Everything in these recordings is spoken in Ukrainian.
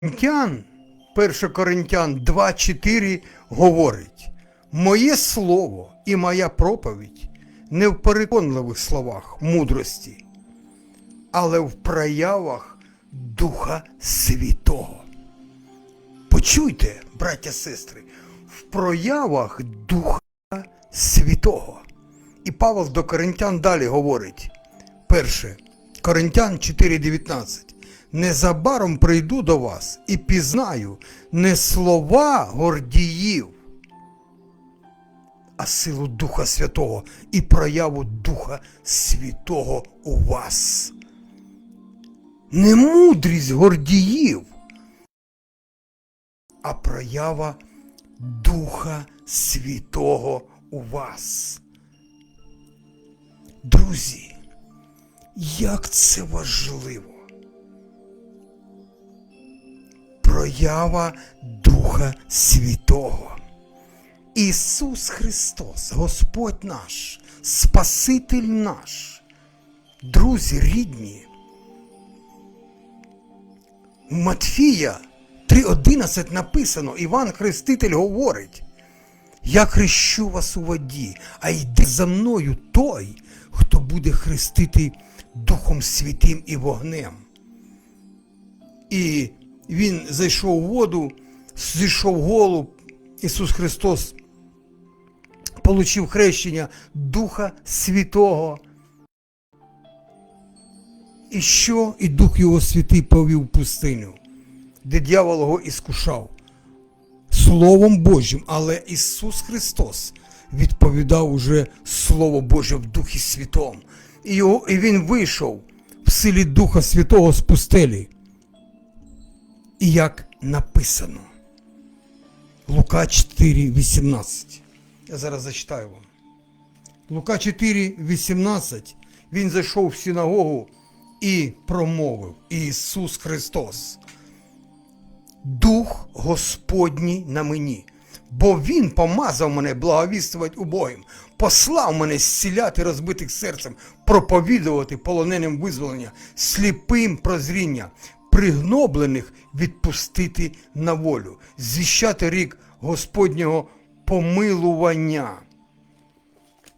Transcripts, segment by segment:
Коринтян, 1 Коринтян 2.4 говорить: Моє слово і моя проповідь не в переконливих словах мудрості, але в проявах Духа Святого. Почуйте, браття сестри, в проявах Духа Святого. І Павел до Коринтян далі говорить: перше, Коринтян 4:19. Незабаром прийду до вас і пізнаю не слова гордіїв, а силу Духа Святого і прояву Духа Святого у вас. Не мудрість гордіїв, а проява Духа Святого у вас. Друзі, як це важливо! Проява Духа Святого. Ісус Христос, Господь наш, Спаситель наш, друзі рідні. Матфія 3.11 написано, Іван Хреститель говорить, я хрещу вас у воді, а йде за мною той, хто буде хрестити Духом Святим і вогнем. І він зайшов у воду, зійшов голуб, Ісус Христос получив хрещення Духа Святого. І що? І Дух Його Святий повів пустиню, де дьявол його іскушав. Словом Божим, але Ісус Христос відповідав уже Слово Боже в Духі Святому. І, його, і Він вийшов в силі Духа Святого з пустелі. І як написано. Лука 4, 18. Я зараз зачитаю вам. Лука 4, 18. Він зайшов в синагогу і промовив Ісус Христос. Дух Господній на мені, бо Він помазав мене благовістувати убогим, послав мене зціляти розбитих серцем, проповідувати полоненим визволення, сліпим прозріння, пригноблених відпустити на волю, звіщати рік Господнього помилування.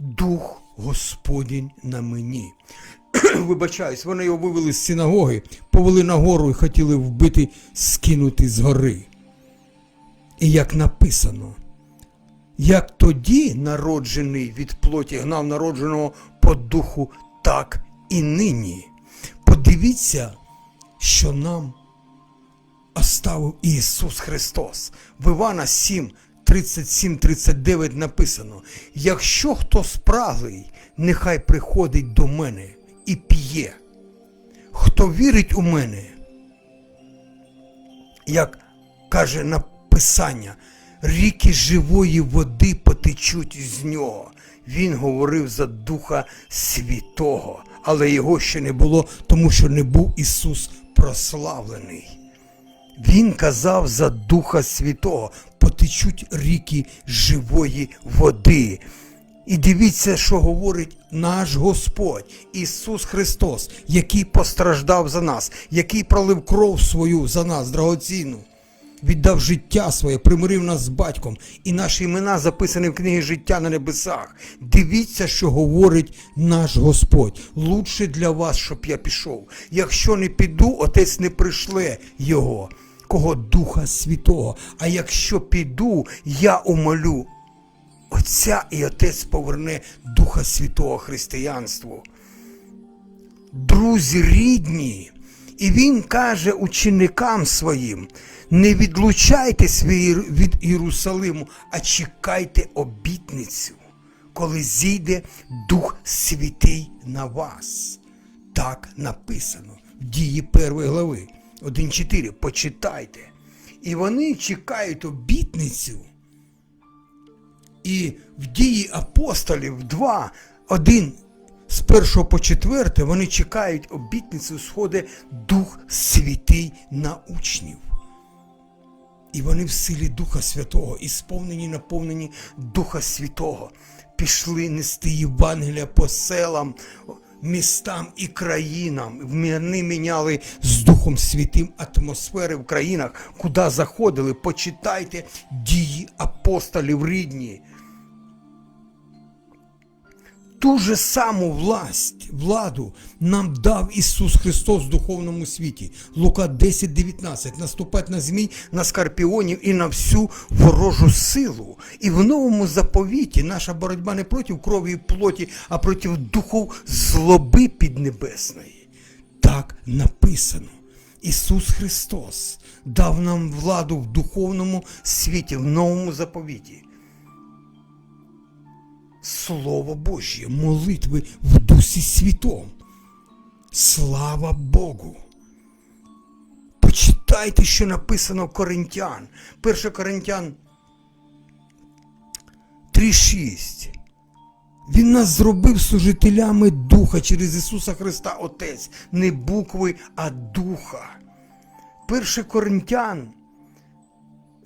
Дух Господень на мені. Вибачаюсь, вони його вивели з синагоги, повели на гору і хотіли вбити, скинути з гори. І як написано, як тоді народжений від плоті гнав народженого по духу, так і нині. Подивіться, що нам оставив Ісус Христос. В Івана 7, 37, 39 написано: якщо хто спраглий, нехай приходить до мене і п'є. Хто вірить у мене, як каже написання, ріки живої води потечуть з нього. Він говорив за Духа Святого, але його ще не було, тому що не був Ісус прославлений. Він казав за Духа Святого, потечуть ріки живої води. І дивіться, що говорить наш Господь Ісус Христос, який постраждав за нас, який пролив кров свою за нас, драгоцінну, віддав життя своє, примирив нас з батьком, і наші імена записані в книгі життя на небесах. Дивіться, що говорить наш Господь. Лучше для вас, щоб я пішов. Якщо не піду, отець не пришле його, кого Духа Святого. А якщо піду, я умолю. Отця і Отець поверне Духа Святого християнству. Друзі рідні, і він каже ученикам своїм: не відлучайтесь від Єрусалиму, а чекайте обітницю, коли зійде Дух Святий на вас. Так написано в дії першої глави 1.4. Почитайте. І вони чекають обітницю. І в дії апостолів 2, 1 з 1 по 4 вони чекають обітницю, сходить Дух Святий на учнів. І вони в силі Духа Святого, і сповнені, наповнені Духа Святого, пішли нести Євангелія по селам, містам і країнам. Вони міняли з Духом Святим атмосфери в країнах, куди заходили. Почитайте дії апостолів рідні. Ту же саму власть, владу нам дав Ісус Христос в духовному світі. Лука 10, 19. Наступать на змій, на скорпіонів і на всю ворожу силу. І в новому заповіті наша боротьба не проти крові і плоті, а проти духов злоби піднебесної. Так написано. Ісус Христос дав нам владу в духовному світі, в новому заповіті. Слово Божє, молитви в Дусі Святом. Слава Богу! Почитайте, що написано в Коринтян. 1 Коринтян 3.6. Він нас зробив служителями Духа через Ісуса Христа Отець, не букви, а Духа. 1 Коринтян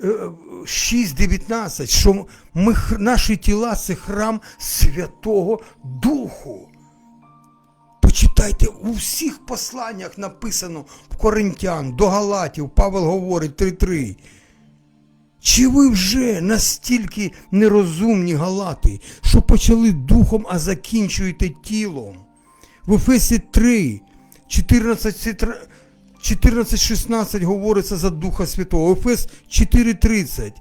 6.19, що ми, наші тіла це храм Святого Духу. Почитайте, у всіх посланнях написано в Коринтян, до Галатів, Павел говорить 3.3. Чи ви вже настільки нерозумні галати, що почали духом, а закінчуєте тілом? В Ефесі 3, 14, 14-16 говориться за Духа Святого. Ефес 4.30.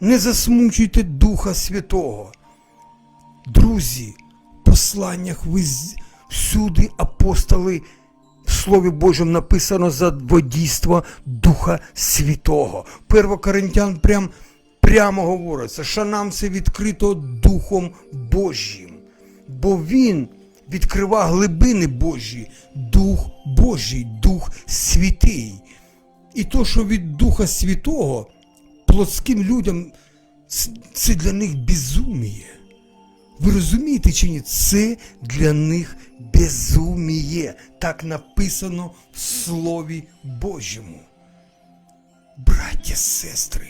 Не засмучуйте Духа Святого. Друзі, в посланнях ви всюди апостоли в Слові Божому написано за водійство Духа Святого. 1 Коринтян прям, прямо говориться, що нам це відкрито Духом Божим. Бо Він відкрива глибини Божі, Дух Божий, Дух Святий. І то, що від Духа Святого плотським людям це для них безуміє. Ви розумієте чи ні? Це для них безуміє. Так написано в Слові Божому. Браття, сестри,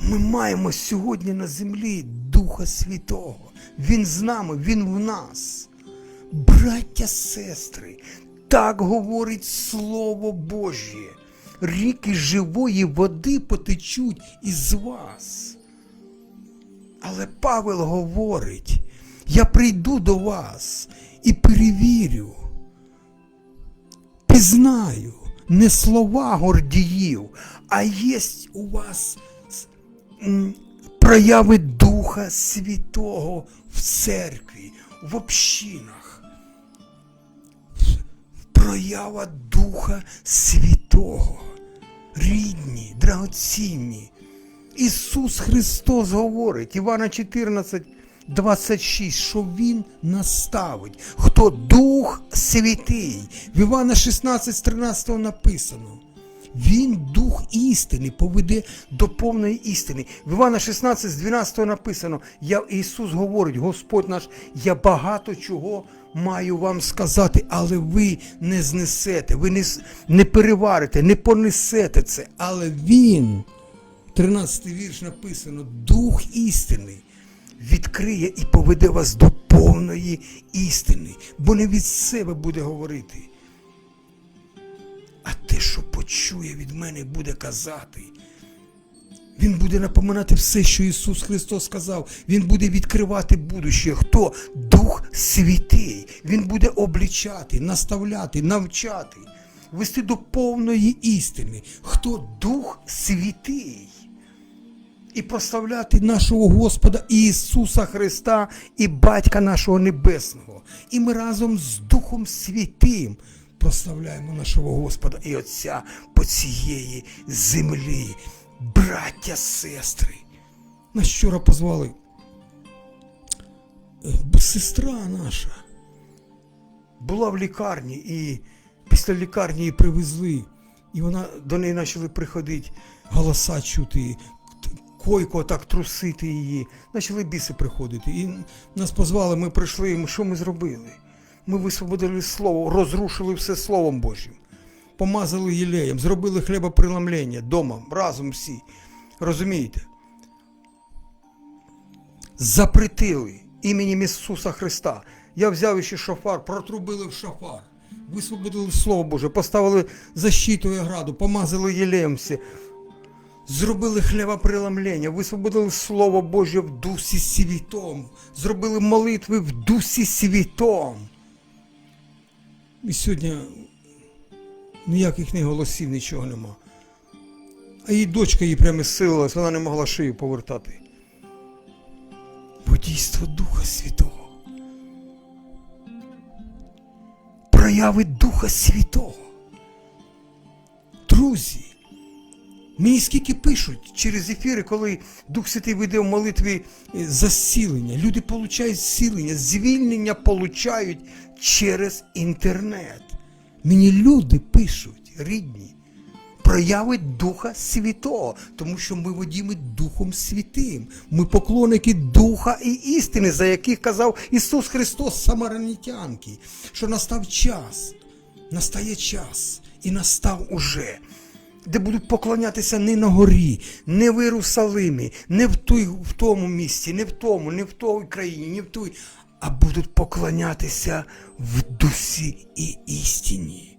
ми маємо сьогодні на землі Духа Святого. Він з нами, Він в нас. Браття, сестри, так говорить Слово Божє. Ріки живої води потечуть із вас. Але Павел говорить: я прийду до вас і перевірю, пізнаю не слова гордіїв, а є у вас прояви Духа Святого в церкві, в общинах. Проява Духа Святого. Рідні, драгоцінні. Ісус Христос говорить, Івана 14, 26, що Він наставить. Хто Дух Святий. В Івана 16, 13 написано. Він дух істини поведе до повної істини. В Івана 16, з 12 написано, я, Ісус говорить, Господь наш, я багато чого маю вам сказати, але ви не знесете, ви не, не переварите, не понесете це. Але Він, 13 вірш написано, Дух істини відкриє і поведе вас до повної істини, бо не від себе буде говорити. Почує від мене, буде казати. Він буде напоминати все, що Ісус Христос сказав. Він буде відкривати будуще. Хто? Дух Святий. Він буде облічати, наставляти, навчати, вести до повної істини. Хто Дух Святий? І прославляти нашого Господа Ісуса Христа і Батька нашого Небесного. І ми разом з Духом Святим прославляємо нашого Господа і Отця по цієї землі. Браття, сестри. Нас вчора позвали. е, Сестра наша була в лікарні, і після лікарні її привезли, і вона до неї почали приходити голоса чути, койко так трусити її. Почали біси приходити. І нас позвали, ми прийшли, і що ми зробили? Ми висвободили слово, розрушили все Словом Божим. Помазали єлеєм, зробили хлібопреломлення дома, разом всі. Розумієте? Запретили іменем Ісуса Христа. Я взяв ще шофар, протрубили в шофар, висвободили Слово Боже, поставили защиту і ограду, помазали єлемці, зробили хлібопреломлення, висвободили Слово Боже в Дусі Світом, зробили молитви в Дусі Світом. І сьогодні ніяких ні голосів, нічого нема. А її дочка її прямо силилась, вона не могла шию повертати. Бо дійство Духа Святого. Прояви Духа Святого. Друзі, мені скільки пишуть через ефіри, коли Дух Святий веде в молитві е, за зцілення. Люди получають зцілення, звільнення получають через інтернет. Мені люди пишуть, рідні, прояви Духа Святого, тому що ми водіми Духом Святим. Ми поклонники Духа і істини, за яких казав Ісус Христос Самарянитянки, що настав час, настає час і настав уже. Де будуть поклонятися не на горі, не в Єрусалимі, не в, той, в тому місці, не в тому, не в той країні, не в той, а будуть поклонятися в дусі і істині.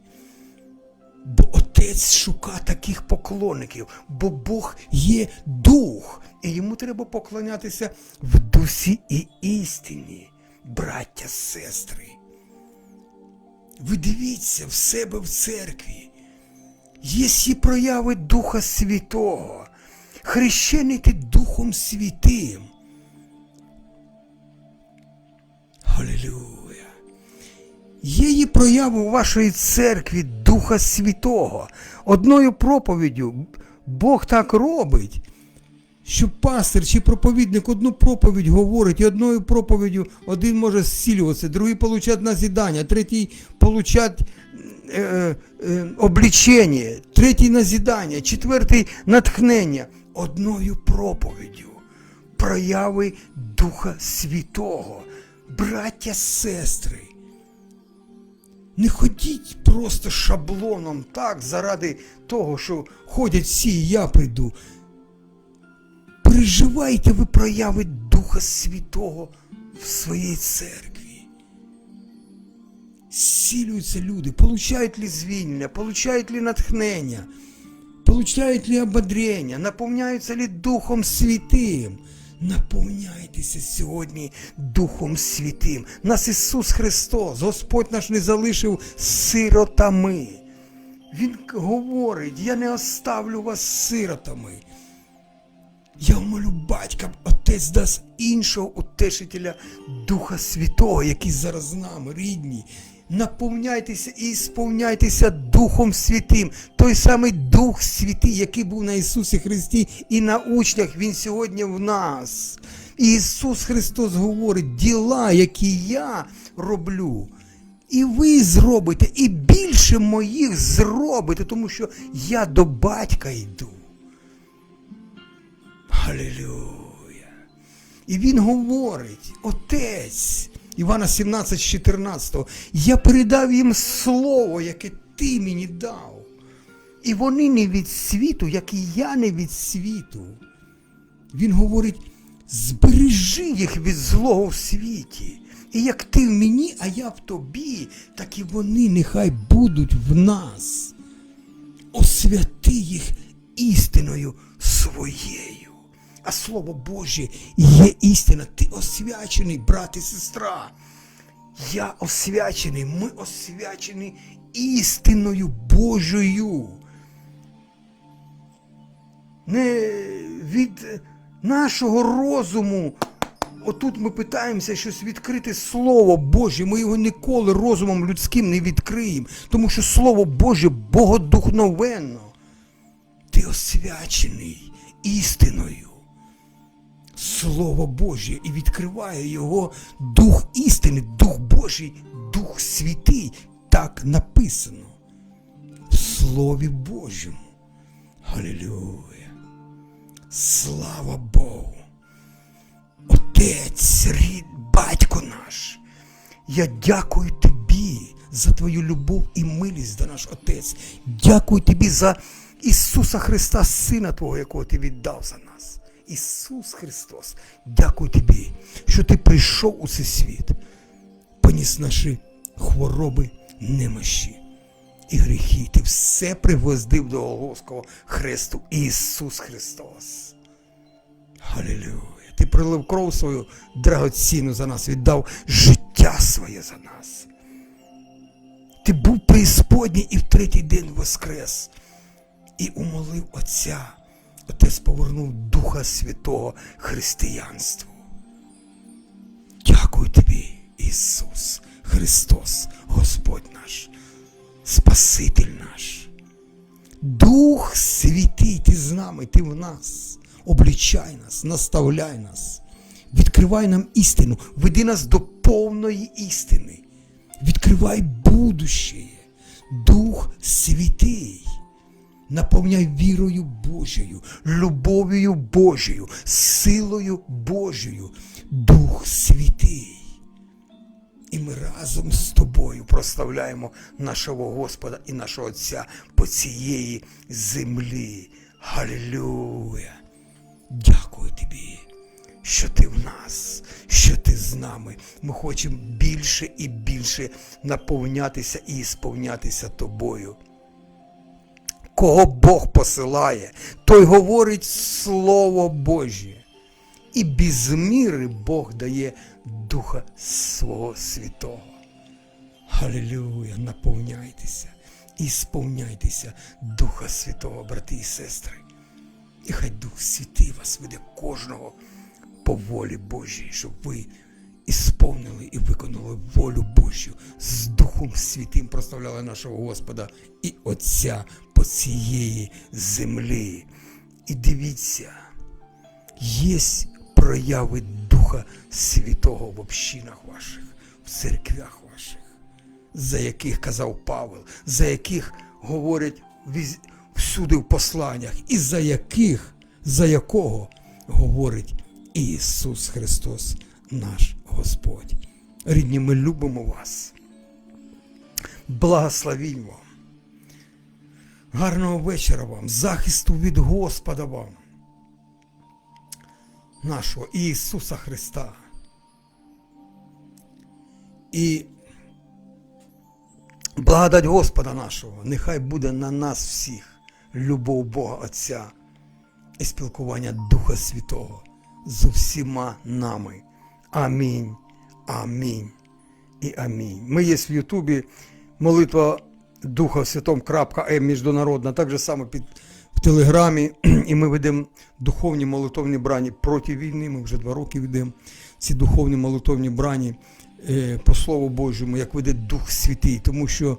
Бо Отець шука таких поклонників, бо Бог є дух, і йому треба поклонятися в дусі і істині, браття, сестри. Ви дивіться в себе в церкві. Є всі прояви Духа Святого, хрещений ти Духом Святим. Халилюя. Є її прояви у вашої церкві Духа Святого. Одною проповіддю Бог так робить, що пастир чи проповідник одну проповідь говорить, і одною проповіддю один може зцілюватися, другий получать назідання, третій получать е, е, облічення, третій назідання, четвертий натхнення. Одною проповіддю прояви Духа Святого. Браття, сестри. Не ходіть просто шаблоном так заради того, що ходять всі, і я прийду. Переживайте ви прояви Духа Святого в своїй церкві. Зцілюються люди, получають ли звільнення, получають ли натхнення, получають ли ободрення, наповняються ли Духом Святим. Наповняйтеся сьогодні Духом Святим. Нас Ісус Христос, Господь наш не залишив сиротами. Він говорить, я не оставлю вас сиротами. Я молю батька, отець дасть іншого утешителя Духа Святого, який зараз з нами, рідні. Наповняйтеся і сповняйтеся Духом Святим. Той самий Дух Святий, який був на Ісусі Христі і на учнях, Він сьогодні в нас. І Ісус Христос говорить, діла, які я роблю. І ви зробите, і більше моїх зробите, тому що я до батька йду. Халілюя. І він говорить, Отець, Івана 17, 14, я передав їм слово, яке ти мені дав. І вони не від світу, як і я не від світу. Він говорить, збережи їх від злого в світі. І як ти в мені, а я в тобі, так і вони нехай будуть в нас. Освяти їх істиною своєю. А Слово Боже є істина. Ти освячений, брат і сестра. Я освячений, ми освячені істиною Божою. Не від нашого розуму. Отут ми питаємося щось відкрити Слово Боже. Ми його ніколи розумом людським не відкриємо, тому що Слово Боже богодухновенно. Ти освячений істиною. Слово Боже і відкриває його Дух істини, Дух Божий, Дух Святий. Так написано в Слові Божому. Халілюя. Слава Богу. Отець, рід, батько наш. Я дякую тобі за твою любов і милість до наш Отець. Дякую тобі за Ісуса Христа, Сина Твого, якого Ти віддав за нас. Ісус Христос, дякую тобі, що ти прийшов у цей світ, поніс наші хвороби, немощі і гріхи. Ти все пригвоздив до Голгофського хресту Ісус Христос. Халілюя. Ти пролив кров свою драгоцінну за нас, віддав життя своє за нас. Ти був преісподній і в третій день воскрес. І умолив Отця. Отець повернув Духа Святого християнству. Дякую тобі, Ісус, Христос, Господь наш, Спаситель наш. Дух Святий, ти з нами, ти в нас. Облічай нас, наставляй нас, відкривай нам істину, веди нас до повної істини, відкривай будущее, Дух Святий. Наповняй вірою Божою, любов'ю Божою, силою Божою, Дух Святий. І ми разом з тобою прославляємо нашого Господа і нашого Отця по цієї землі. Халілюя! Дякую тобі, що ти в нас, що ти з нами. Ми хочемо більше і більше наповнятися і сповнятися тобою. Кого Бог посилає, той говорить Слово Божє. І без міри Бог дає Духа Свого Святого. Халілюя, наповняйтеся і сповняйтеся Духа Святого, брати і сестри. І хай Дух Святий вас веде кожного по волі Божій, щоб ви ісповнили і виконали волю Божу з Духом Святим прославляли нашого Господа і Отця по цієї землі. І дивіться, є прояви Духа Святого в общинах ваших, в церквях ваших, за яких казав Павел, за яких говорять всюди в посланнях, і за яких, за якого говорить Ісус Христос, наш Господь. Рідні, ми любимо вас. Благословінь вам. Гарного вечора вам, захисту від Господа вам, нашого Ісуса Христа. І благодать Господа нашого, нехай буде на нас всіх любов Бога Отця і спілкування Духа Святого з усіма нами. Амінь. Амінь. І амінь. Ми є в Ютубі молитва Духа Святом міжнародна, так же само під в Телеграмі, і ми ведемо духовні молитовні брані проти війни. Ми вже два роки ведемо ці духовні молитовні брані е, по Слову Божому, як веде Дух Святий, тому що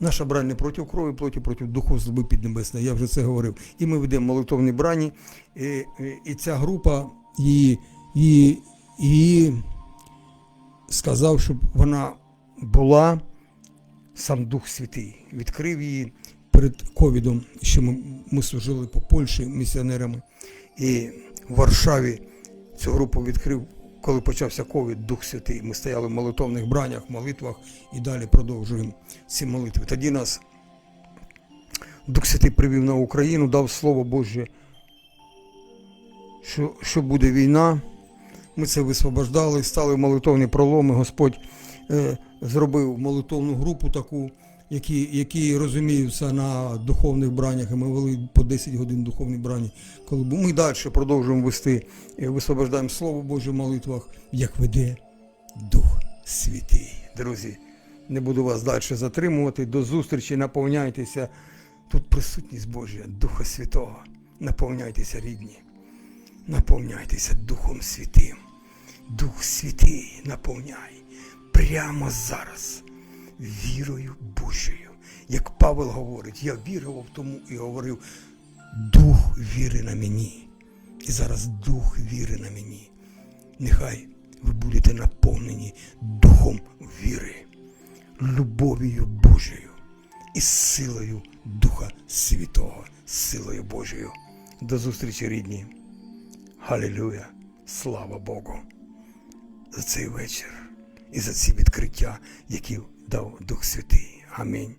наша брань не проти крові, проти проти духу злоби піднебесної. Я вже це говорив. І ми ведемо молитовні брані. І, і, і ця група її, її, її сказав, щоб вона була сам Дух Святий. Відкрив її перед ковідом, що ми, ми служили по Польщі місіонерами. І в Варшаві цю групу відкрив, коли почався ковід, Дух Святий. Ми стояли в молитовних бранях, молитвах і далі продовжуємо ці молитви. Тоді нас Дух Святий привів на Україну, дав Слово Боже, що, що буде війна. Ми це висвобождали, стали молитовні проломи. Господь е, зробив молитовну групу таку, які, які розуміються на духовних бранях. І ми вели по 10 годин духовні брані. Коли ми далі продовжуємо вести, е, висвобождаємо Слово Боже в молитвах, як веде Дух Святий. Друзі, не буду вас далі затримувати. До зустрічі, наповняйтеся. Тут присутність Божа, Духа Святого. Наповняйтеся, рідні. Наповняйтеся Духом Святим. Дух Святий наповняй прямо зараз вірою Божою. Як Павел говорить, я вірував тому і говорив, Дух віри на мені. І зараз Дух віри на мені. Нехай ви будете наповнені Духом віри, любов'ю Божою і силою Духа Святого, силою Божою. До зустрічі, рідні. Халілюя! Слава Богу! За цей вечір і за ці відкриття, які дав Дух Святий. Амінь.